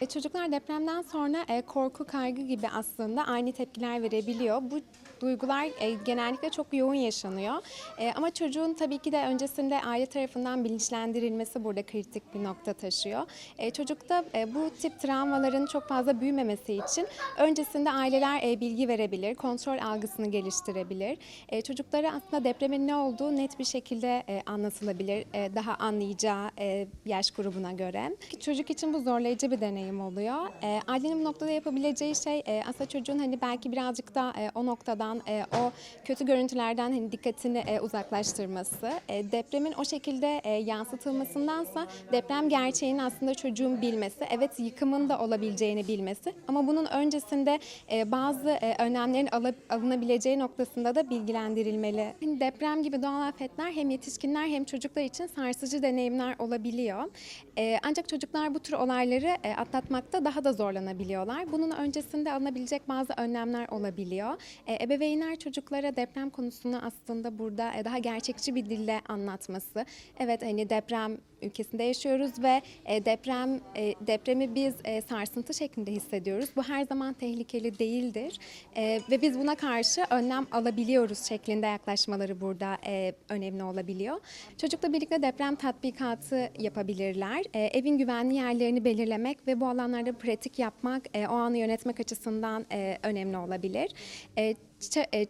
E, Çocuklar depremden sonra e, korku, kaygı gibi aslında aynı tepkiler verebiliyor. Bu duygular e, genellikle çok yoğun yaşanıyor. Ama çocuğun tabii ki de öncesinde aile tarafından bilinçlendirilmesi burada kritik bir nokta taşıyor. Çocukta bu tip travmaların çok fazla büyümemesi için öncesinde aileler bilgi verebilir, kontrol algısını geliştirebilir. E, çocuklara aslında depremin ne olduğu net bir şekilde anlatılabilir, daha anlayacağı yaş grubuna göre. Çocuk için bu zorlayıcı bir deneyim oluyor. E, ailenin bu noktada yapabileceği şey e, aslında çocuğun hani belki birazcık da e, o noktadan, e, o kötü görüntülerden hani dikkatini e, uzaklaştırması. E, depremin o şekilde e, yansıtılmasındansa deprem gerçeğini aslında çocuğun bilmesi, evet yıkımın da olabileceğini bilmesi ama bunun öncesinde e, bazı e, önlemlerin alınabileceği noktasında da bilgilendirilmeli. Hani deprem gibi doğal afetler hem yetişkinler hem çocuklar için sarsıcı deneyimler olabiliyor. E, ancak çocuklar bu tür olayları e, atlatmakta daha da zorlanabiliyorlar. Bunun öncesinde alınabilecek bazı önlemler olabiliyor. E, ebeveynler çocuklara deprem konusunu aslında burada e, daha gerçekçi bir dille anlatması. Evet hani deprem ülkesinde yaşıyoruz ve e, deprem e, depremi biz e, sarsıntı şeklinde hissediyoruz. Bu her zaman tehlikeli değildir ve biz buna karşı önlem alabiliyoruz şeklinde yaklaşmaları burada önemli olabiliyor. Çocukla birlikte deprem tatbikatı yapabilirler. Evin güvenli yerlerini belirlemek ve bu alanlarda pratik yapmak o anı yönetmek açısından önemli olabilir.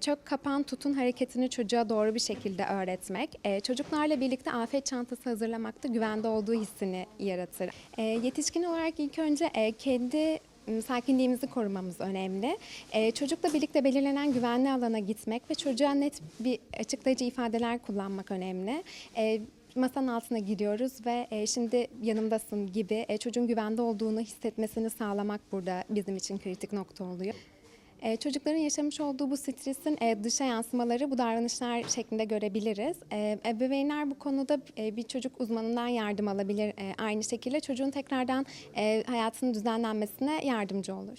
Çök kapan tutun hareketini çocuğa doğru bir şekilde öğretmek. Çocuklarla birlikte afet çantası hazırlamakta güvende olduğu hissini yaratır. E, yetişkin olarak ilk önce e, kendi sakinliğimizi korumamız önemli. E, çocukla birlikte belirlenen güvenli alana gitmek ve çocuğa net bir açıklayıcı ifadeler kullanmak önemli. E, masanın altına giriyoruz ve e, şimdi yanımdasın gibi e, çocuğun güvende olduğunu hissetmesini sağlamak burada bizim için kritik nokta oluyor. E, çocukların yaşamış olduğu bu stresin e, dışa yansımaları bu davranışlar şeklinde görebiliriz. E, ebeveynler bu konuda e, bir çocuk uzmanından yardım alabilir. E, aynı şekilde çocuğun tekrardan e, hayatının düzenlenmesine yardımcı olur.